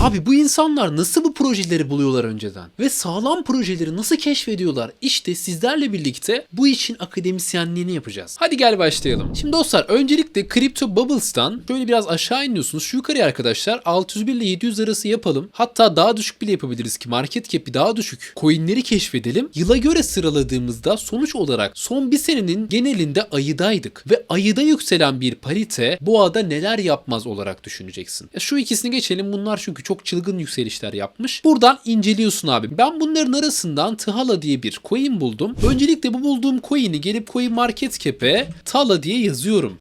Abi bu insanlar nasıl bu projeleri buluyorlar önceden? Ve sağlam projeleri nasıl keşfediyorlar? İşte sizlerle birlikte bu işin akademisyenliğini yapacağız. Hadi gel başlayalım. Şimdi dostlar öncelikle Crypto Bubbles'tan şöyle biraz aşağı iniyorsunuz. Şu yukarıya arkadaşlar 601 ile 700 arası yapalım. Hatta daha düşük bile yapabiliriz ki market cap'i daha düşük. Coinleri keşfedelim. Yıla göre sıraladığımızda sonuç olarak son bir senenin genelinde ayıdaydık. Ve ayıda yükselen bir parite boğada neler yapmaz olarak düşüneceksin. Ya şu ikisini geçelim. Bunlar çünkü çok çılgın yükselişler yapmış. Buradan inceliyorsun abi. Ben bunların arasından Thala diye bir coin buldum. Öncelikle bu bulduğum coin'i gelip coin market cap'e Thala diye yazıyorum.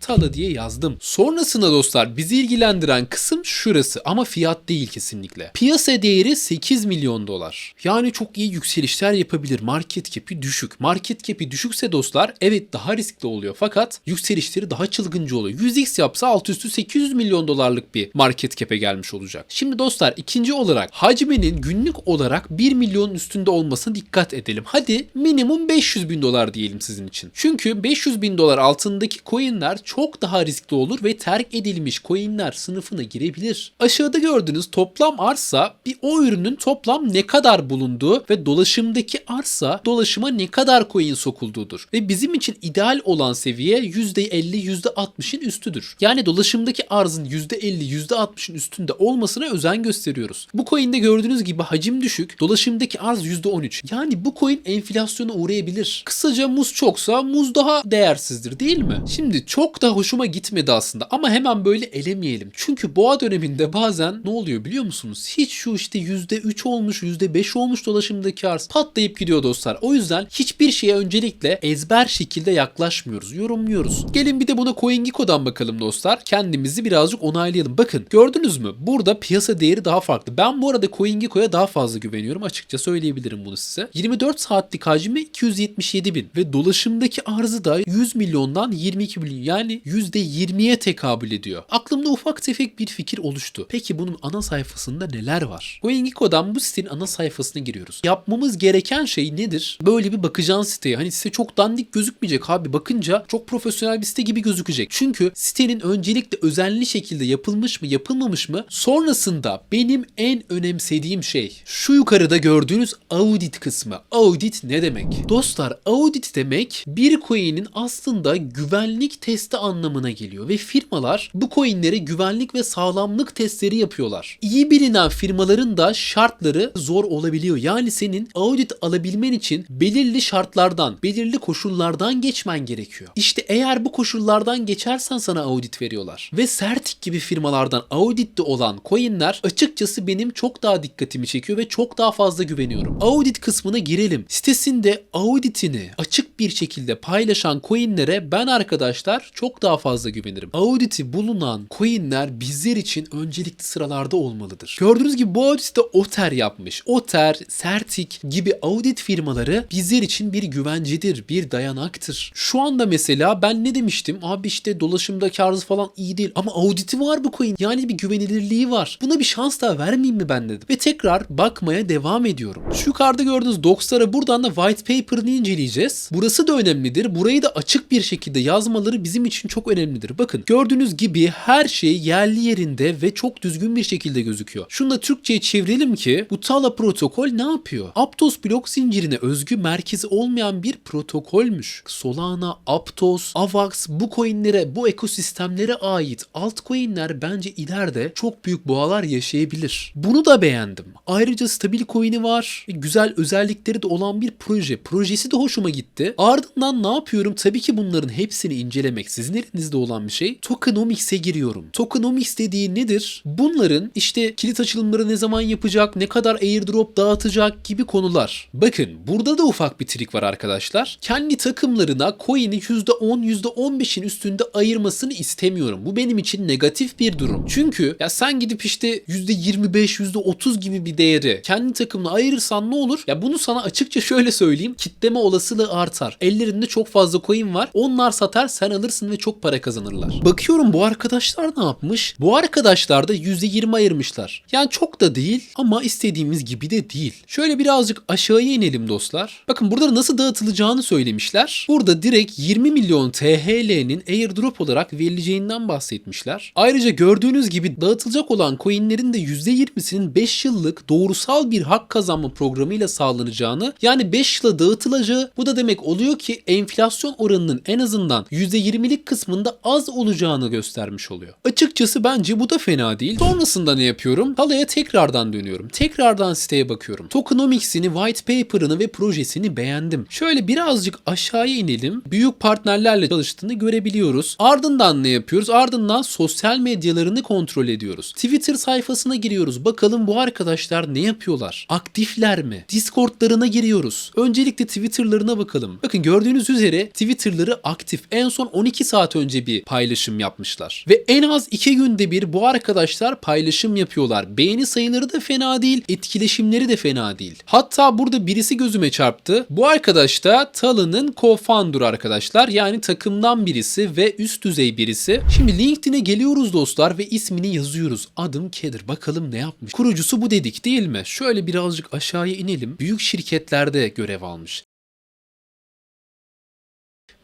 Tala diye yazdım. Sonrasında dostlar bizi ilgilendiren kısım şurası ama fiyat değil kesinlikle. Piyasa değeri 8 milyon dolar. Yani çok iyi yükselişler yapabilir. Market cap'i düşük. Market cap'i düşükse dostlar evet daha riskli oluyor fakat yükselişleri daha çılgınca oluyor. 100x yapsa alt üstü 800 milyon dolarlık bir market cap'e gelmiş olacak. Şimdi dostlar ikinci olarak hacminin günlük olarak 1 milyonun üstünde olmasına dikkat edelim. Hadi minimum 500 bin dolar diyelim sizin için. Çünkü 500 bin dolar altındaki coinler çok daha riskli olur ve terk edilmiş coinler sınıfına girebilir. Aşağıda gördüğünüz toplam arsa bir o ürünün toplam ne kadar bulunduğu ve dolaşımdaki arsa dolaşıma ne kadar coin sokulduğudur. Ve bizim için ideal olan seviye %50 %60'ın üstüdür. Yani dolaşımdaki arzın %50 %60'ın üstünde olmasına özen gösteriyoruz. Bu coin'de gördüğünüz gibi hacim düşük, dolaşımdaki arz %13. Yani bu coin enflasyona uğrayabilir. Kısaca muz çoksa muz daha değersizdir değil mi? Şimdi çok da hoşuma gitmedi aslında ama hemen böyle elemeyelim. Çünkü boğa döneminde bazen ne oluyor biliyor musunuz? Hiç şu işte %3 olmuş, %5 olmuş dolaşımdaki arz patlayıp gidiyor dostlar. O yüzden hiçbir şeye öncelikle ezber şekilde yaklaşmıyoruz, yorumluyoruz. Gelin bir de buna CoinGecko'dan bakalım dostlar. Kendimizi birazcık onaylayalım. Bakın gördünüz mü? Burada piyasa değeri daha farklı. Ben bu arada CoinGecko'ya daha fazla güveniyorum. Açıkça söyleyebilirim bunu size. 24 saatlik hacmi 277 bin ve dolaşımdaki arzı da 100 milyondan 22 milyon. Yani %20'ye tekabül ediyor. Aklımda ufak tefek bir fikir oluştu. Peki bunun ana sayfasında neler var? CoinGecko'dan bu sitenin ana sayfasına giriyoruz. Yapmamız gereken şey nedir? Böyle bir bakacaksın siteye. Hani site çok dandik gözükmeyecek abi. Bakınca çok profesyonel bir site gibi gözükecek. Çünkü sitenin öncelikle özenli şekilde yapılmış mı yapılmamış mı? Sonrasında benim en önemsediğim şey şu yukarıda gördüğünüz audit kısmı. Audit ne demek? Dostlar audit demek bir coin'in aslında güvenlik testi anlamına geliyor ve firmalar bu coin'lere güvenlik ve sağlamlık testleri yapıyorlar. İyi bilinen firmaların da şartları zor olabiliyor. Yani senin audit alabilmen için belirli şartlardan, belirli koşullardan geçmen gerekiyor. İşte eğer bu koşullardan geçersen sana audit veriyorlar. Ve Certic gibi firmalardan auditte olan coin'ler açıkçası benim çok daha dikkatimi çekiyor ve çok daha fazla güveniyorum. Audit kısmına girelim. Sitesinde auditini açık bir şekilde paylaşan coin'lere ben arkadaşlar çok daha fazla güvenirim. Auditi bulunan coin'ler bizler için öncelikli sıralarda olmalıdır. Gördüğünüz gibi bu auditte Otter yapmış. Otter, Certic gibi audit firmaları bizler için bir güvencedir, bir dayanaktır. Şu anda mesela ben ne demiştim? Abi işte dolaşımdaki arz falan iyi değil ama auditi var bu coin. Yani bir güvenilirliği var. Buna bir şans daha vermeyeyim mi ben dedim. Ve tekrar bakmaya devam ediyorum. Şu yukarıda gördüğünüz docs'lara buradan da white paper'ını inceleyeceğiz. Burası da önemlidir. Burayı da açık bir şekilde yazmaları bizim için çok önemlidir. Bakın gördüğünüz gibi her şey yerli yerinde ve çok düzgün bir şekilde gözüküyor. Şunu da Türkçe'ye çevirelim ki bu Tala protokol ne yapıyor? Aptos blok zincirine özgü merkezi olmayan bir protokolmüş. Solana, Aptos, Avax bu coinlere, bu ekosistemlere ait altcoin'ler bence ileride çok büyük boğalar yaşayabilir. Bunu da beğendim. Ayrıca stabil coin'i var. ve Güzel özellikleri de olan bir proje. Projesi de hoşuma gitti. Ardından ne yapıyorum? Tabii ki bunların hepsini incelemek sizin elinizde olan bir şey. Tokenomics'e giriyorum. Tokenomics dediği nedir? Bunların işte kilit açılımları ne zaman yapacak, ne kadar airdrop dağıtacak gibi konular. Bakın burada da ufak bir trik var arkadaşlar. Kendi takımlarına coin'i %10, %15'in üstünde ayırmasını istemiyorum. Bu benim için negatif bir durum. Çünkü ya sen gidip işte %25, %30 gibi bir değeri kendi takımına ayırırsan ne olur? Ya bunu sana açıkça şöyle söyleyeyim. Kitleme olasılığı artar. Ellerinde çok fazla coin var. Onlar satar sen alırsın ve ve çok para kazanırlar. Bakıyorum bu arkadaşlar ne yapmış? Bu arkadaşlar da %20 ayırmışlar. Yani çok da değil ama istediğimiz gibi de değil. Şöyle birazcık aşağıya inelim dostlar. Bakın burada nasıl dağıtılacağını söylemişler. Burada direkt 20 milyon THL'nin airdrop olarak verileceğinden bahsetmişler. Ayrıca gördüğünüz gibi dağıtılacak olan coinlerin de %20'sinin 5 yıllık doğrusal bir hak kazanma programıyla sağlanacağını yani 5 yıla dağıtılacağı bu da demek oluyor ki enflasyon oranının en azından %20'lik kısmında az olacağını göstermiş oluyor. Açıkçası bence bu da fena değil. Sonrasında ne yapıyorum? Halaya tekrardan dönüyorum. Tekrardan siteye bakıyorum. Tokenomics'ini, white paper'ını ve projesini beğendim. Şöyle birazcık aşağıya inelim. Büyük partnerlerle çalıştığını görebiliyoruz. Ardından ne yapıyoruz? Ardından sosyal medyalarını kontrol ediyoruz. Twitter sayfasına giriyoruz. Bakalım bu arkadaşlar ne yapıyorlar? Aktifler mi? Discord'larına giriyoruz. Öncelikle Twitter'larına bakalım. Bakın gördüğünüz üzere Twitter'ları aktif. En son 12 saat önce bir paylaşım yapmışlar. Ve en az 2 günde bir bu arkadaşlar paylaşım yapıyorlar. Beğeni sayıları da fena değil, etkileşimleri de fena değil. Hatta burada birisi gözüme çarptı. Bu arkadaş da Talon'ın co-founder arkadaşlar. Yani takımdan birisi ve üst düzey birisi. Şimdi LinkedIn'e geliyoruz dostlar ve ismini yazıyoruz. Adım Kedir. Bakalım ne yapmış. Kurucusu bu dedik değil mi? Şöyle birazcık aşağıya inelim. Büyük şirketlerde görev almış.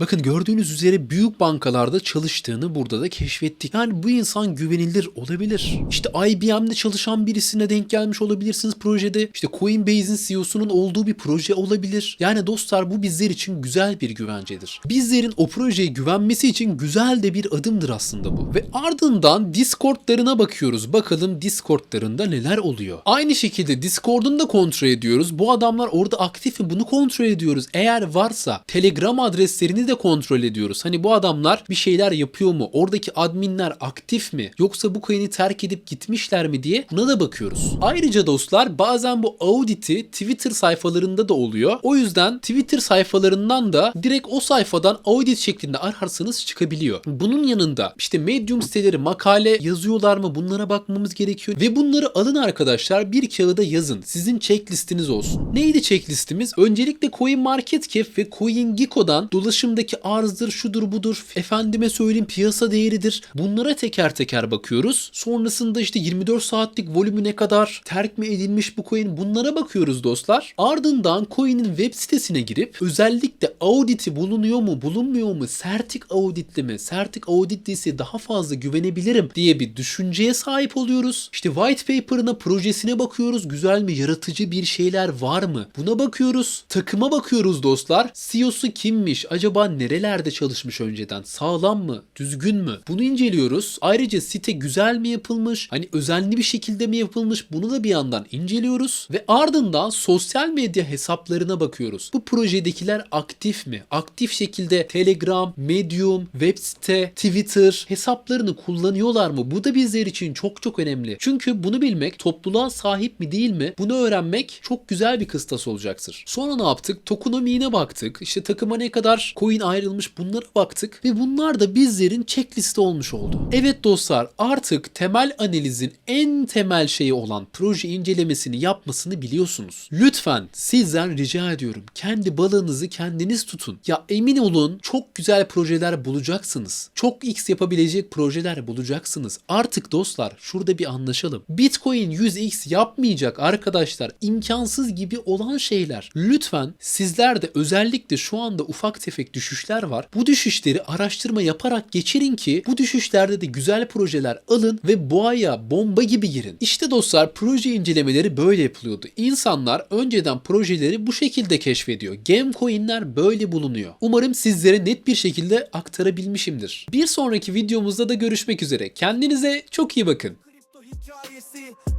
Bakın gördüğünüz üzere büyük bankalarda çalıştığını burada da keşfettik. Yani bu insan güvenilir olabilir. İşte IBM'de çalışan birisine denk gelmiş olabilirsiniz projede. İşte Coinbase'in CEO'sunun olduğu bir proje olabilir. Yani dostlar bu bizler için güzel bir güvencedir. Bizlerin o projeye güvenmesi için güzel de bir adımdır aslında bu. Ve ardından Discord'larına bakıyoruz. Bakalım Discord'larında neler oluyor. Aynı şekilde Discord'unu da kontrol ediyoruz. Bu adamlar orada aktif mi? Bunu kontrol ediyoruz. Eğer varsa Telegram adreslerini de kontrol ediyoruz. Hani bu adamlar bir şeyler yapıyor mu? Oradaki adminler aktif mi? Yoksa bu coin'i terk edip gitmişler mi diye buna da bakıyoruz. Ayrıca dostlar bazen bu audit'i Twitter sayfalarında da oluyor. O yüzden Twitter sayfalarından da direkt o sayfadan audit şeklinde ararsanız çıkabiliyor. Bunun yanında işte Medium siteleri makale yazıyorlar mı? Bunlara bakmamız gerekiyor. Ve bunları alın arkadaşlar bir kağıda yazın. Sizin checklistiniz olsun. Neydi checklistimiz? Öncelikle CoinMarketCap ve CoinGecko'dan dolaşımdaki arzdır, şudur budur, efendime söyleyeyim piyasa değeridir. Bunlara teker teker bakıyoruz. Sonrasında işte 24 saatlik volümü ne kadar, terk mi edilmiş bu coin bunlara bakıyoruz dostlar. Ardından coin'in web sitesine girip özellikle auditi bulunuyor mu, bulunmuyor mu, sertik auditli mi, sertik auditliyse daha fazla güvenebilirim diye bir düşünceye sahip oluyoruz. İşte white paper'ına, projesine bakıyoruz. Güzel mi, yaratıcı bir şeyler var mı? Buna bakıyoruz. Takıma bakıyoruz dostlar. CEO'su kimmiş? Acaba nerelerde çalışmış önceden? Sağlam mı? Düzgün mü? Bunu inceliyoruz. Ayrıca site güzel mi yapılmış? Hani özenli bir şekilde mi yapılmış? Bunu da bir yandan inceliyoruz. Ve ardından sosyal medya hesaplarına bakıyoruz. Bu projedekiler aktif mi? Aktif şekilde Telegram, Medium, web site, Twitter hesaplarını kullanıyorlar mı? Bu da bizler için çok çok önemli. Çünkü bunu bilmek topluluğa sahip mi değil mi? Bunu öğrenmek çok güzel bir kıstas olacaktır. Sonra ne yaptık? Tokenomi'ne baktık. İşte takıma ne kadar coin ayrılmış bunlara baktık. Ve bunlar da bizlerin checkliste olmuş oldu. Evet dostlar artık temel analizin en temel şeyi olan proje incelemesini yapmasını biliyorsunuz. Lütfen sizden rica ediyorum. Kendi balığınızı kendiniz tutun. Ya emin olun çok güzel projeler bulacaksınız. Çok X yapabilecek projeler bulacaksınız. Artık dostlar şurada bir anlaşalım. Bitcoin 100x yapmayacak arkadaşlar. imkansız gibi olan şeyler. Lütfen sizler de özellikle şu anda ufak tefek düşüşler var. Bu düşüşleri araştırma yaparak geçirin ki bu düşüşlerde de güzel projeler alın ve boğaya bomba gibi girin. İşte dostlar proje incelemeleri böyle yapılıyordu. İnsanlar önceden projeleri bu şekilde keşfediyor. Gamecoin'ler böyle bulunuyor. Umarım sizlere net bir şekilde aktarabilmişimdir. Bir sonraki videomuzda da görüşmek üzere. Kendinize çok iyi bakın.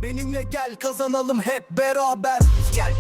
Benimle gel kazanalım hep beraber Gel